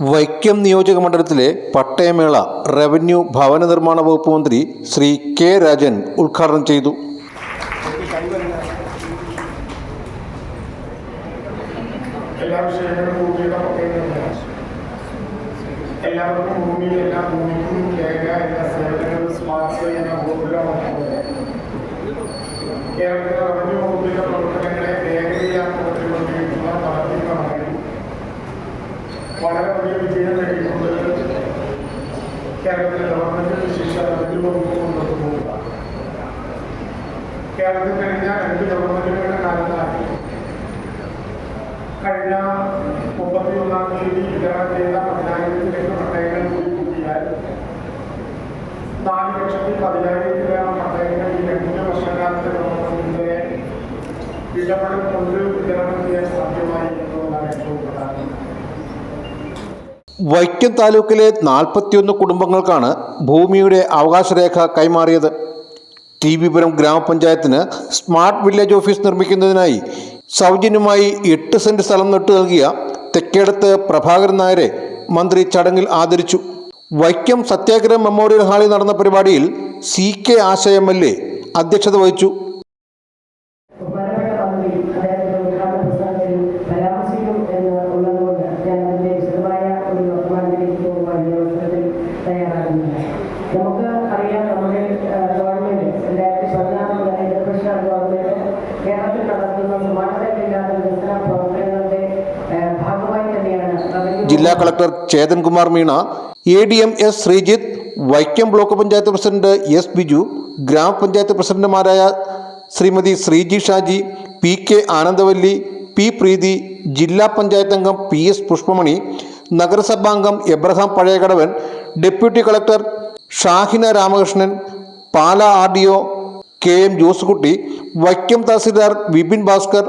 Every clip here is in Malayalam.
വൈക്കം നിയോജക മണ്ഡലത്തിലെ പട്ടയമേള റവന്യൂ ഭവന നിർമ്മാണ വകുപ്പ് മന്ത്രി ശ്രീ കെ രാജൻ ഉദ്ഘാടനം ചെയ്തു. കേരളത്തിലെ റവന്യൂ പ്രവർത്തനങ്ങളെ വലിയ വിജയം നേടിക്കൊണ്ട് കേരളത്തിലെ ഗവൺമെന്റ് വിശേഷ റവന്യൂ വകുപ്പ് മുന്നോട്ട് പോവുക കേരളത്തിൽ കഴിഞ്ഞ രണ്ട് ഗവൺമെന്റുകളുടെ കാലത്തായി കഴിഞ്ഞ മുപ്പത്തി ഒന്നാം തീയതി വിതരണം ചെയ്ത പതിനായിരത്തിലേക്ക് പട്ടയങ്ങൾ കൂടി കൂട്ടിയാൽ നാല് ലക്ഷത്തി പതിനായിരത്തിലേറെ പട്ടയങ്ങൾ ഈ രണ്ട് വർഷക്കാലത്തെ ഗവൺമെന്റിന്റെ ഇടപെടൽ കൊണ്ട് വിതരണം ചെയ്യാൻ സാധ്യമായി എന്നുള്ളതാണ് വൈക്കം താലൂക്കിലെ നാൽപ്പത്തിയൊന്ന് കുടുംബങ്ങൾക്കാണ് ഭൂമിയുടെ അവകാശരേഖ കൈമാറിയത്. ടി വിപുരം ഗ്രാമപഞ്ചായത്തിന് സ്മാർട്ട് വില്ലേജ് ഓഫീസ് നിർമ്മിക്കുന്നതിനായി സൗജന്യമായി എട്ട് സെന്റ് സ്ഥലം നട്ടു നൽകിയ തെക്കേടത്ത് പ്രഭാകരൻ നായരെ മന്ത്രി ചടങ്ങിൽ ആദരിച്ചു. വൈക്കം സത്യാഗ്രഹ മെമ്മോറിയൽ ഹാളിൽ നടന്ന പരിപാടിയിൽ സി കെ ആശയ എം അധ്യക്ഷത വഹിച്ചു. നമുക്ക് അറിയാം നമ്മുടെ ഗവൺമെന്റ് രണ്ടായിരത്തി പതിനാറ് മുതൽ ഇടതുപക്ഷ ഗവൺമെന്റ് കേരളത്തിൽ നടത്തുന്ന സമാനതയില്ലാത്ത വികസന പ്രവർത്തനങ്ങളുടെ ഭാഗമായി തന്നെയാണ് ജില്ലാ collector Chetan Kumar Meena A D M S Sreejith Vaikom block panchayat president S Biju ഗ്രാമപഞ്ചായത്ത് പ്രസിഡന്റുമാരായ Shrimati Sreeji Shaji P K Anandavalli P Preethi ജില്ലാ പഞ്ചായത്ത് അംഗം P S Pushpamani നഗരസഭാംഗം Abraham Pazhayakadavan deputy collector Shahina Ramakrishnan Pala R D O K M Josukutty Vaikom tahsildar Vipin Bhaskar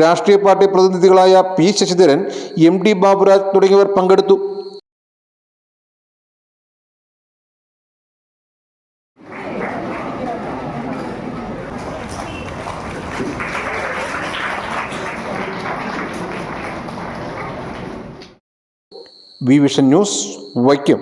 രാഷ്ട്രീയ party പ്രതിനിധികളായ P Sasidharan M D Baburaj തുടങ്ങിയവർ പങ്കെടുത്തു. V vision news Vaikom.